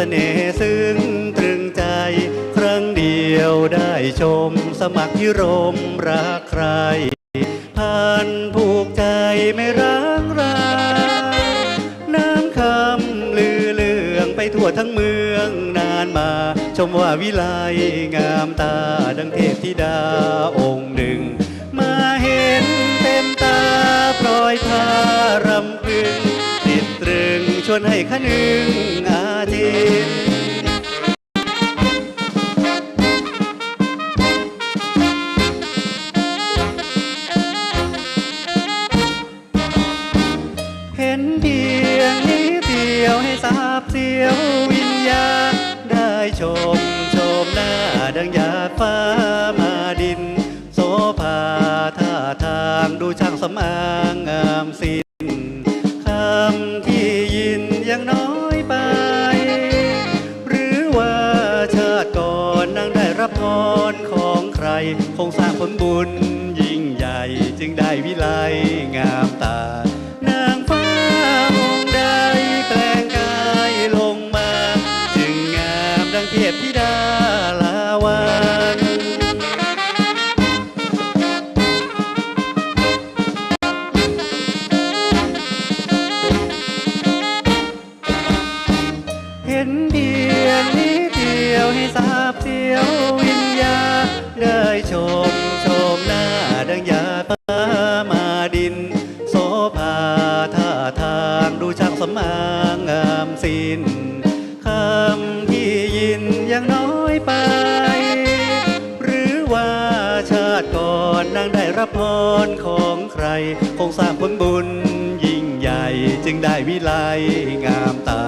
เสน่ห์ซึ้งตรึงใจ ครั้งเดียวได้ชม สมัครพิรมรักใครพันผูกใจไม่ร้างรายน้ำคำลือเลืองไปทั่วทั้งเมืองนานมา ชมว่าวิไลงามตาดังเทพธิดาองค์หนึ่ง มาเห็นเต็มตาปล่อยพารำพึงติดตรึงชวนให้คนึง ชม ชมหน้าดังหยาดฟ้ามาดิน โสภาท่าทางดูช่างสำอางงามสิ้นคำที่ยินยังน้อยไป หรือว่าชาติก่อนนางได้รับพรของใคร คงสร้างผลบุญยิ่งใหญ่จึงได้วิไลงามตานางฟ้า สาบเสียววิญญาได้ชมชมหน้าดังยาดฟ้ามาดิน โสภาท่าทางดูช่างสำอางงามสิ้นคำที่ยินยังน้อยไป หรือว่าชาติก่อนนางได้รับพรของใคร คงสร้างผลบุญยิ่งใหญ่จึงได้วิไลงามตา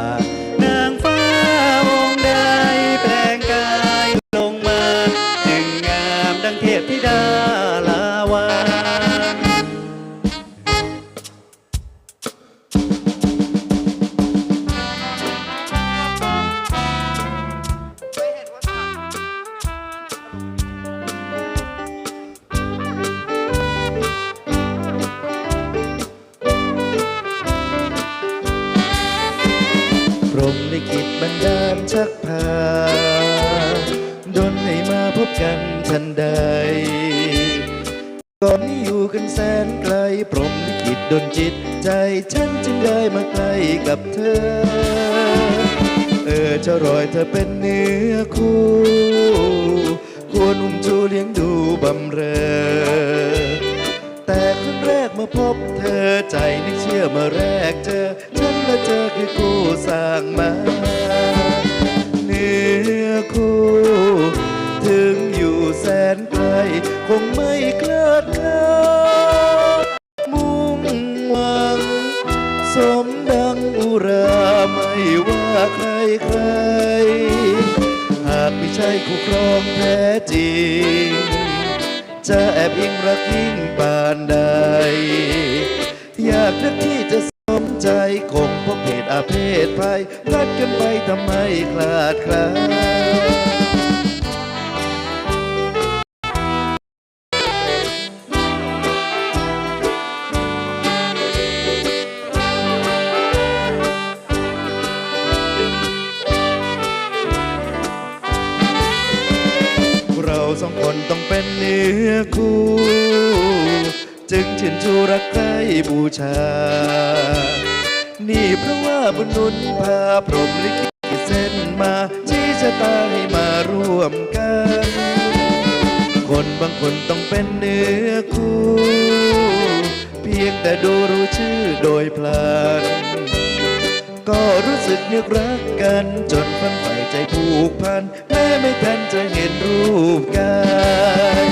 ันแสนไกลพรหมลิขิตดนจิต ใจฉันจึงได้มาใกล้กับเธอ เออเจะรอยเธอเป็นเนื้อคู่ ควรอุ้มชูเลี้ยงดูบำเรอ แต่ครั้งแรกเมื่อพบเธอใจนึกเชื่อมื่อแรกเจอ ฉันและเธอคือคู่สร้างมาเนื้อคู่ ถึงอยู่แสนไกลคงไม่คลาดคล ใจคงพบเหตุอาเพศภัยพลัดกันไปทำไมคลาดคลาเราสองคนต้องเป็นเนื้อคู่จึงชื่นชูรักใครบูชา นี่เพราะว่าบุญนุนพาพรมลิขิตเส้นมาชี้ชะตาให้มาร่วมกัน คนบางคนต้องเป็นเนื้อคู่ เพียงแต่ดูรู้ชื่อโดยพลันก็รู้สึกนึกรักกันจนฝันใฝ่ใจผูกพัน แม้ไม่ทันจะเห็นรูปกาย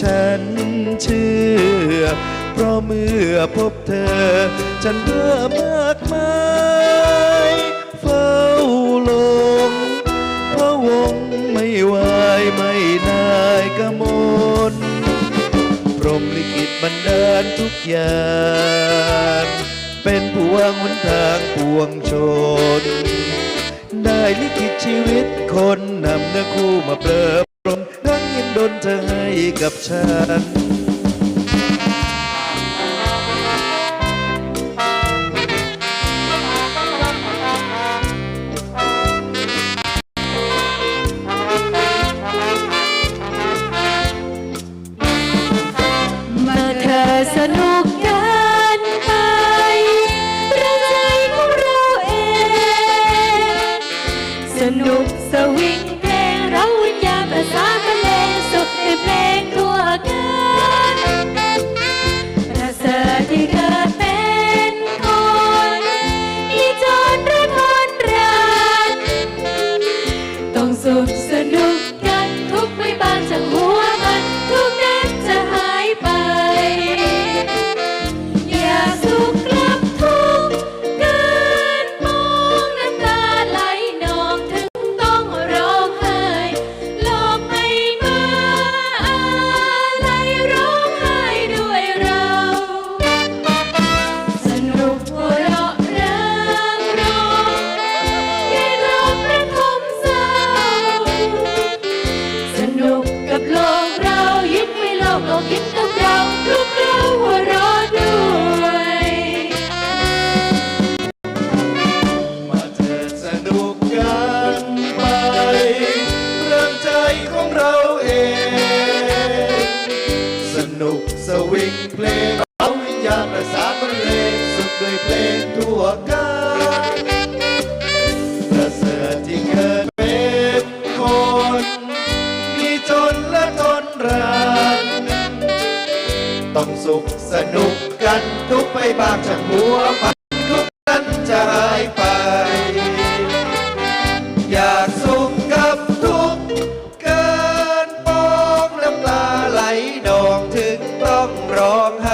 ฉันเชื่อ เพราะเมื่อพบเธอ ฉันเพิ่มากมายเฝ้าลงพระวงไม่ไหวไม่นายกมลพรหมลิขิตบันดาลทุกอย่างเป็นผวงหนทางปวงชน ได้ลิขิตชีวิตคนนำเนื้อคู่มาเปรอปรนทั้งยินดนเธอให้กับฉัน ให้โไปบางจากหัวพันทุกนั้นจะหายไป อยากสุขกับทุกเกินปองน้ำตาไหลนองถึงต้องร้องไห้